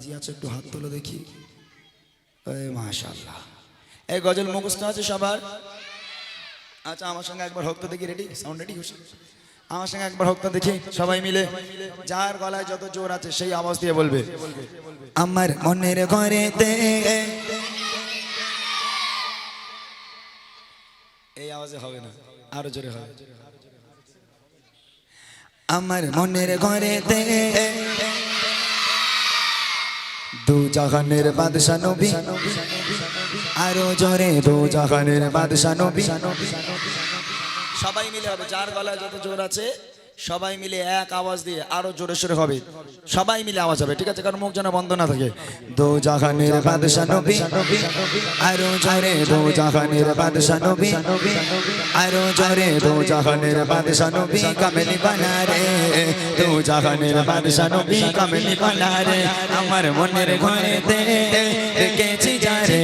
রাজি আছে, একটু হাত তোলো দেখি। মাশাল্লাহ এই গজল মুখস্থ আছে সবার? আচ্ছা আমার সঙ্গে একবার হক্ত দেখি রেডি সাউন্ড রেডি আমার সঙ্গে একবার হোক তো দেখি, সবাই মিলে? যার গলায় যত জোর আছে, সেই আওয়াজ দিয়ে বলবে, আমার মনের ঘরেতে এই আওয়াজে হবে না, আরও জোরে হবে। আমার মনের ঘরেতে দু জাহানের বাদশা নবী। আরও জরে দু জাহানের বাদশা নবী। সবাই মিলে হবে, যার গলায় যত জোর আছে সবাই মিলে এক আওয়াজ দিয়ে আরও জোরে সোরে হবে। সবাই মিলে আওয়াজ হবে, ঠিক আছে? কারণ মুখ যেন বন্ধ না থাকে। দো রে রে আমার মনের ঘরেতে রেখেছি যারে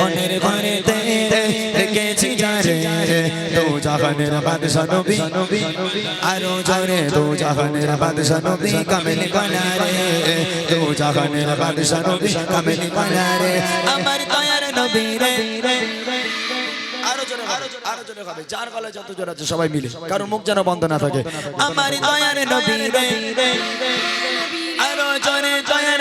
মনের ঘরেতে রেখেছি যারে নবী আরও জোরে দো জাহানের বাদশা নবী কামেলি বানা রে দো জাহানের বাদশা নবী কামেলি বানা রে আমার দয়ার নবী রে। আরও জোরে আরও সবাই মিলে কারণ মুখ যেন বন্ধ না থাকে। আমার দয়ার নবী রে। আরও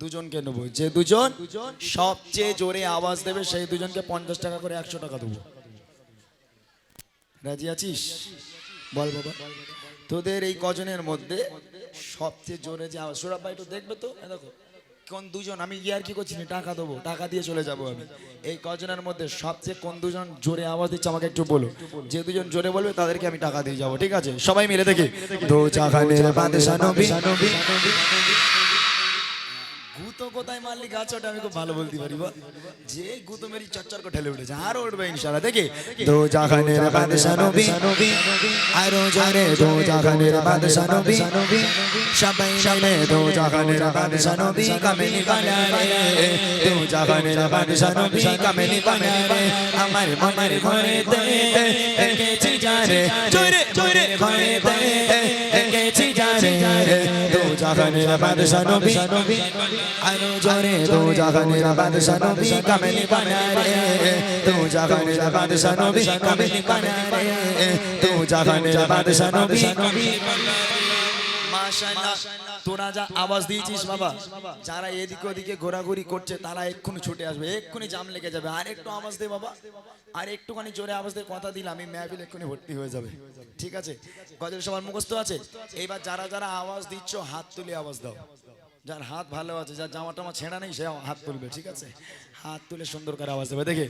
দুজনকে নেব। যে দুজন সবচেয়ে জোরে আওয়াজ দেবে সেই দুজনকে পঞ্চাশ টাকা করে একশো টাকা দেবো। রাজি আছিস? বল বাবা। তোদের এই কজনের মধ্যে সবচেয়ে জোরে যে আওয়াজ সুরাব ভাই একটু দেখবে তো? দেখো কোন দুজন আমি ইয়ার কি করছি? না, টাকা দেবো টাকা দিয়ে চলে যাব আমি। এই কজনের মধ্যে সবচেয়ে কোন দুজন জোরে আওয়াজ দিচ্ছে আমাকে একটু বলো। যে দুজন জোরে বলবে তাদেরকে আমি টাকা দিয়ে যাব ঠিক আছে? সবাই মিলে দেখি। দো গুতো কোথায় মারলি গাছ ওটা আমি খুব ভালো বলতে পারি যে গুতো মেরি চচ্চর করে ঠেলে উঠেছে, আর উঠবে ইনশাআল্লাহ। দেখি দো জাহানের বাদশা নবী আরও জোরে দো জাহানের বাদশা নবী, সবাই মিলে দো জাহানের বাদশা নবী কামেলি বানা রে দো জাহানের বাদশা নবী কামেলি বানা রে আমার মনের ঘরেতে রেখেছি যারে, জোরে জোরে রেখেছি যারে দো জাহানের বাদশা নবী আরও জোরে দো জাহানের বাদশা নবী কামেলি বানা রে দো জাহানের বাদশা নবী কামেলি বানা রে দো জাহানের বাদশা নবী মাশাআল্লাহ। তোরা যা আওয়াজ দিয়েছিস বাবা, যারা এদিকে ওদিকে ঘোরাঘুরি করছে, তারা এক্ষুনি ছুটে আসবে, এক্ষুনি জাম লেগে যাবে। আর একটু আওয়াজ দে বাবা, আর একটুখানি জোরে আওয়াজ দিয়ে কথা দিলাম, আমি মেহফিল এক্ষুনি ভর্তি হয়ে যাবে। ঠিক আছে? গজল সবার মুখস্থ আছে? এইবার যারা যারা আওয়াজ দিচ্ছ, হাত তুলে আওয়াজ দাও। যার হাত ভালো আছে, যার জামা টামা ছেঁড়া নেই, সে হাত তুলবে, ঠিক আছে? হাত তুলে সুন্দর করে আওয়াজ দেবে, দেখে?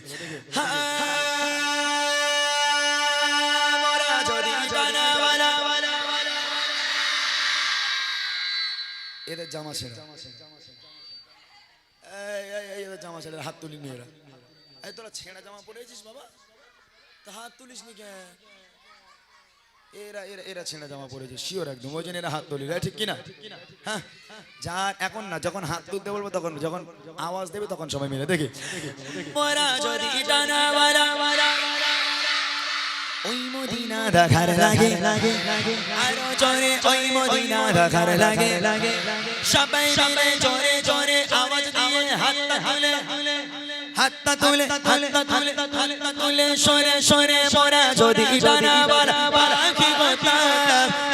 এদের জামা ছেঁড়া জামা ছেড়ে হাত তুলি নি এরা। এই, তোরা ছেঁড়া জামা পরেছিস বাবা? তা হাত তুলিস নি কে এরা এরা এরা ছেঁড়া জামা পরেছে শিওর একদম। ওই জন্য এরা হাত তুলি ঠিক কিনা? হ্যাঁ? যা এখন না, যখন হাত তুলতে বলব তখন, যখন আওয়াজ দেবে তখন সবাই মিলে। দেখি। মোরা মদিনা দেখার লাগে। আরও জোরে ওই মদিনা দেখার লাগে। সবাই মিলে জোরে জোরে আওয়াজ দিয়ে হাতটা তুলে। হাতটা তুলে হাতটা তুলে হাতটা তুলে সরে সরে মোরা যদি ডানা মারা মারা কি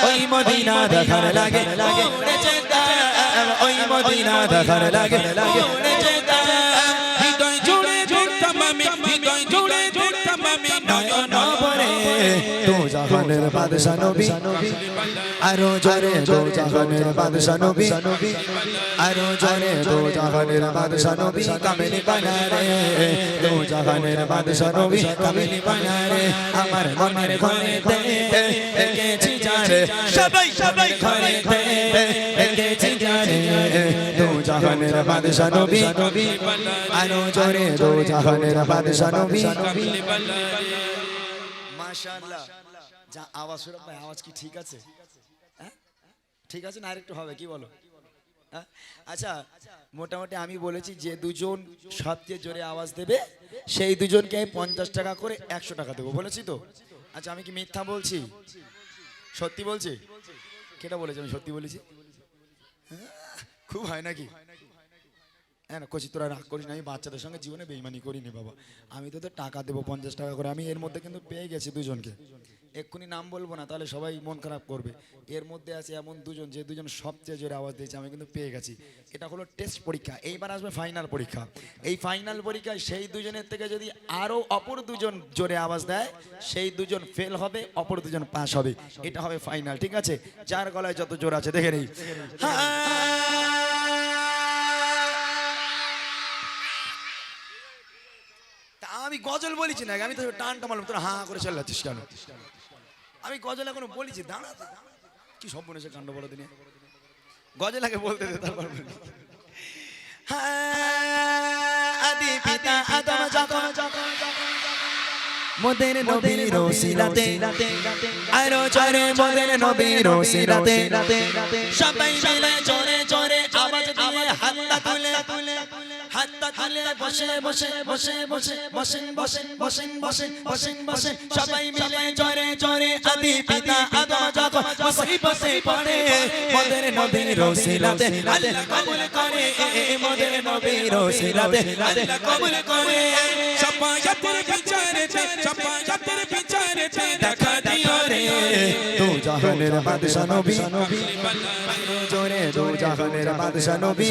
ওই মদিনা দেখার লাগে লাগে। উড়ে ওই মদিনা দেখার লাগে। উড়ে যেতাম হৃদয় জুড়ে দেখতাম আমি, হৃদয় জুড়ে দেখতাম আমি, নয়ন জাহানের বাদশা নবী আরও জোরে তো জাহানের বাদশা নবী আরও জোরে তো জাহানের বাদশা নবী কামেলি বানা রে তো জাহানের বাদশা নবী কামেলি বানা রে আমার মনের ঘরেতে এঁকেছি যারে সবাই সবাই ঘরেতে এঁকেছি যারে তো জাহানের বাদশা নবী আরও জোরে দু জাহানের বাদশা নবী মাশাআল্লাহ যা আওয়াজ শুনে, ভাই, আওয়াজ কি ঠিক আছে? হ্যাঁ? ঠিক আছে না, আরেকটু হবে, কি বলো? হ্যাঁ? আচ্ছা মোটামুটি আমি বলেছি যে দুজন সবচেয়ে জোরে আওয়াজ দেবে, সেই দুজনকে আমি পঞ্চাশ টাকা করে একশো টাকা দেবো, বলেছি তো? আচ্ছা আমি কি মিথ্যা বলছি? সত্যি বলছি? কেটা বলেছি? আমি সত্যি বলেছি? হ্যাঁ? খুব হয় নাকি? হ্যাঁ না কচি তোরা রাগ করিস না, আমি বাচ্চাদের সঙ্গে জীবনে বেইমানি করিনি বাবা। আমি তো টাকা দেবো পঞ্চাশ টাকা করে, আমি এর মধ্যে কিন্তু পেয়ে গেছি দুজনকে। এক্ষুনি নাম বলব না, তাহলে সবাই মন খারাপ করবে। এর মধ্যে আছে এমন দুজন, যে দুজন সবচেয়ে জোরে আওয়াজ দিয়েছে, আমি কিন্তু পেয়ে গেছি। এটা হলো টেস্ট পরীক্ষা, এইবার আসবে ফাইনাল পরীক্ষা। এই ফাইনাল পরীক্ষায় সেই দুজনের থেকে যদি আরও অপর দুজন জোরে আওয়াজ দেয়, সেই দুজন ফেল হবে, অপর দুজন পাস হবে। এটা হবে ফাইনাল ঠিক আছে? যার গলায় যত জোর আছে, দেখে নেই। তা আমি গজল বলেছি না আমি তো টানটা মারলাম। তোরা হাঁ করে চাল্লাচ্ছিস কেন? আমি গজল এখনও বলেছি দাঁড়া। তো, কি সব মনে কাণ্ড বলো দিনে। গজল আগে বলতে দে তারপর। হ্যাঁ, আদি পিতা আদম যখন মোদের সবাই মিলে জোরে আওয়াজ দিয়ে হাতটা তুলে হাতটা তুলে বসে বসে বসে বসে, বসেন বসেন বসেন বসেন বসেন বসেন। সবাই মিলে জোরে জোরে আদি পিতা আদম যখন বসে বসে পড়ে, মোদের নবীর রসিলাতে আল্লাহ কবুল করে, মোদের নবীর রসিলাতে আল্লাহ কবুল করে। সাফায়াতের বিচারেতে সাফায়াতের বিচারেতে দেখা দিও রে। দু জাহানের বাদশা নবী। জোরে দু জাহানের বাদশা নবী।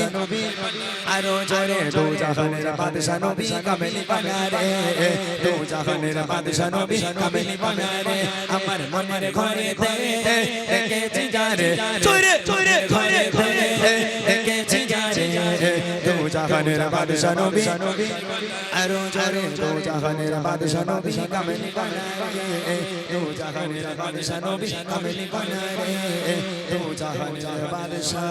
আরও জোরে দু জাহানের বাদশা নবী কামেলি বানারে দু জাহানের বাদশা নবী কামেলি বানারে আমার মনের ঘরে একেছি যারে। চোরে চোরে ঘরে ঘরে একেছি যারে দু জাহানের বাদশা নবী আরও জোরে দু জাহানের বাদশা নবী কামেলি বানারে দু জাহানের বাদশা নবী কামেলি বানারে দু জাহানের বাদশা